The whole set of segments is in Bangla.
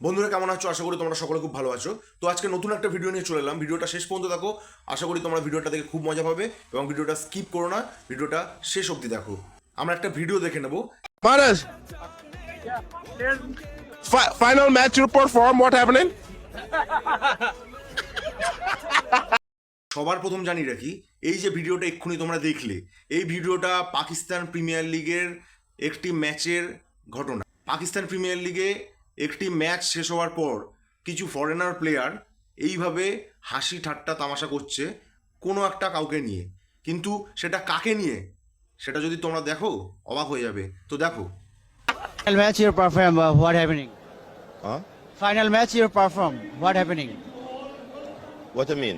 বন্ধুরা কেমন আছো আশা করি তোমরা সকলে খুব ভালো আছো তো আজকে নতুন একটা ভিডিও নিয়ে চলে এলাম ভিডিওটা শেষ পর্যন্ত দেখো আশা করি তোমরা ভিডিওটা দেখে খুব মজা পাবে এবং ভিডিওটা স্কিপ করো না ভিডিওটা শেষ অবধি দেখো আমরা একটা ভিডিও দেখে নেব. Fi- final match you perform. What happening? সবার প্রথম জানি রাখি এই যে ভিডিওটা এক্ষুনি তোমরা দেখলে এই ভিডিওটা পাকিস্তান প্রিমিয়ার লিগের একটি ম্যাচের ঘটনা পাকিস্তান প্রিমিয়ার লিগে একটি ম্যাচ শেষ হওয়ার পর কিছু ফরেনার প্লেয়ার এইভাবে হাসি ঠাট্টা তামাশা করছে কোনো একটা কাউকে নিয়ে। কিন্তু সেটা কাকে নিয়ে? সেটা যদি তোমরা দেখো অবাক হয়ে যাবে। তো দেখো। Final match your perform what happening final match your perform what happening what I mean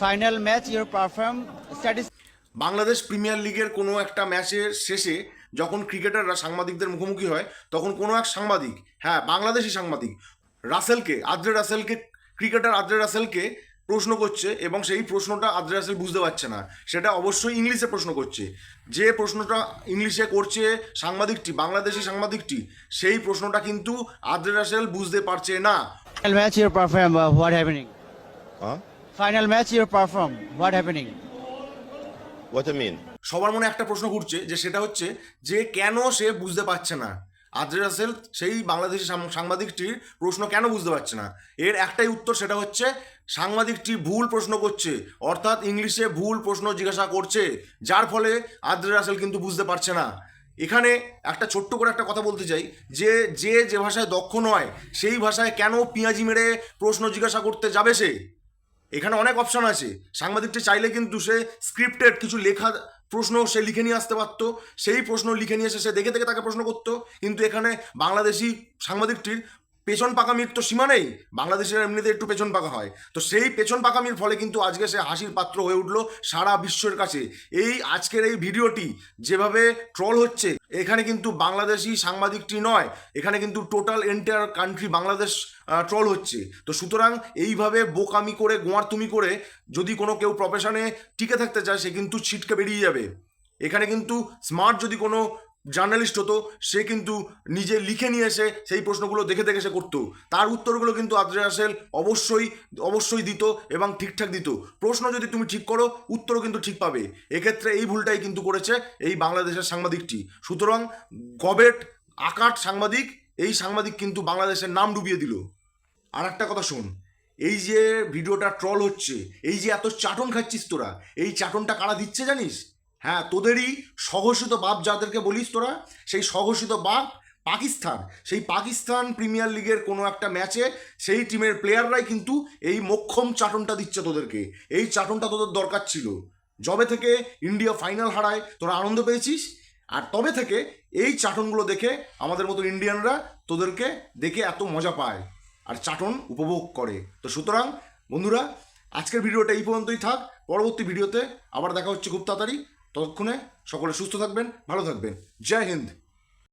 final match your perform status Bangladesh premier লিগের কোনো একটা ম্যাচের শেষে যখন ক্রিকেটাররা সাংবাদিকদের মুখোমুখি হয় তখন কোনো এক সাংবাদিক হ্যাঁ বাংলাদেশি সাংবাদিক রাসেলকে আদ্রে রাসেলকে ক্রিকেটার আদ্রে রাসেলকে প্রশ্ন করছে এবং সেই প্রশ্নটা আদ্রে রাসেল বুঝতে পারছে না সেটা অবশ্যই ইংলিশে প্রশ্ন করছে যে প্রশ্নটা ইংলিশে করছে সাংবাদিকটি বাংলাদেশি সাংবাদিকটি সেই প্রশ্নটা কিন্তু আদ্রে রাসেল বুঝতে পারছে না? Huh? Final match you perform. What happening? What do you mean? সবার মনে একটা প্রশ্ন ঘুরছে যে সেটা হচ্ছে যে কেন সে বুঝতে পারছে না? আদ্রে রাসেল সেই বাংলাদেশি সাংবাদিকটির প্রশ্ন কেন বুঝতে পারছে না? এর একটাই উত্তর সেটা হচ্ছে সাংবাদিকটি ভুল প্রশ্ন করছে, অর্থাৎ ইংলিশে ভুল প্রশ্ন জিজ্ঞাসা করছে, যার ফলে আদ্রে রাসেল কিন্তু বুঝতে পারছে না। এখানে একটা ছোট্ট করে একটা কথা বলতে চাই, যে যে যে ভাষায় দক্ষ নয়, সেই ভাষায় কেন পিঁয়াজি মেরে প্রশ্ন জিজ্ঞাসা করতে যাবে সে? এখানে অনেক অপশন আছে। সাংবাদিকটি চাইলে কিন্তু সে স্ক্রিপ্টেড কিছু লেখা প্রশ্ন সে লিখে নিয়ে আসতে পারতো, সেই প্রশ্ন লিখে নিয়ে এসে সে দেখে দেখে তাকে প্রশ্ন করতো। কিন্তু এখানে বাংলাদেশি সাংবাদিকটির পেছন পাকামির তো সীমা নেই, বাংলাদেশের এমনিতে একটু পেছন পাকা হয়। তো সেই পেছন পাকামির ফলে কিন্তু আজকে সে হাসির পাত্র হয়ে উঠল সারা বিশ্বের কাছে। এই আজকের এই ভিডিওটি যেভাবে ট্রল হচ্ছে, এখানে কিন্তু বাংলাদেশি সাংবাদিকটি নয়, এখানে কিন্তু total entire country Bangladesh troll হচ্ছে। তো সুতরাং এইভাবে বোকামি করে গোয়ার তুমি করে যদি কোনো কেউ প্রফেশনে টিকে থাকতে চায়, সে কিন্তু ছিটকে বেরিয়ে যাবে। এখানে কিন্তু স্মার্ট যদি কোনো জার্নালিস্ট হতো, সে কিন্তু নিজে লিখে নিয়ে এসে সেই প্রশ্নগুলো দেখে দেখে সে করতো। তার উত্তরগুলো কিন্তু আদ্রে রাসেল অবশ্যই অবশ্যই দিত এবং ঠিকঠাক দিত। প্রশ্ন যদি তুমি ঠিক করো, উত্তরও কিন্তু ঠিক পাবে। এক্ষেত্রে এই ভুলটাই কিন্তু করেছে এই বাংলাদেশের সাংবাদিকটি। সুতরাং গবেট, আকাট সাংবাদিক, এই সাংবাদিক কিন্তু বাংলাদেশের নাম ডুবিয়ে দিল। আর একটা কথা শোন, এই যে ভিডিওটা ট্রল হচ্ছে, এই যে এত চাটন খাচ্ছিস তোরা, এই চাটনটা কারা দিচ্ছে জানিস? হ্যাঁ তোদেরই সহসিত বাপ যাদেরকে বলিস তোরা, সেই সহসিত বাপ পাকিস্তান। সেই পাকিস্তান প্রিমিয়ার লিগের কোনো একটা ম্যাচে সেই টিমের প্লেয়াররাই কিন্তু এই মোক্ষম চাটনটা দিচ্ছে তোদেরকে। এই চাটনটা তোদের দরকার ছিল। যবে থেকে ইন্ডিয়া ফাইনাল হারায়, তোরা আনন্দ পেয়েছিস? আর তবে থেকে এই চাটনগুলো দেখে আমাদের মতো ইন্ডিয়ানরা তোদেরকে দেখে এত মজা পায় আর চাটন উপভোগ করে। তো সুতরাং, বন্ধুরা, আজকের ভিডিওটা এই পর্যন্তই থাক। পরবর্তী ভিডিওতে আবার দেখা হচ্ছে খুব তাড়াতাড়ি। ততক্ষণে সকলে সুস্থ থাকবেন ভালো থাকবেন। জয় হিন্দ।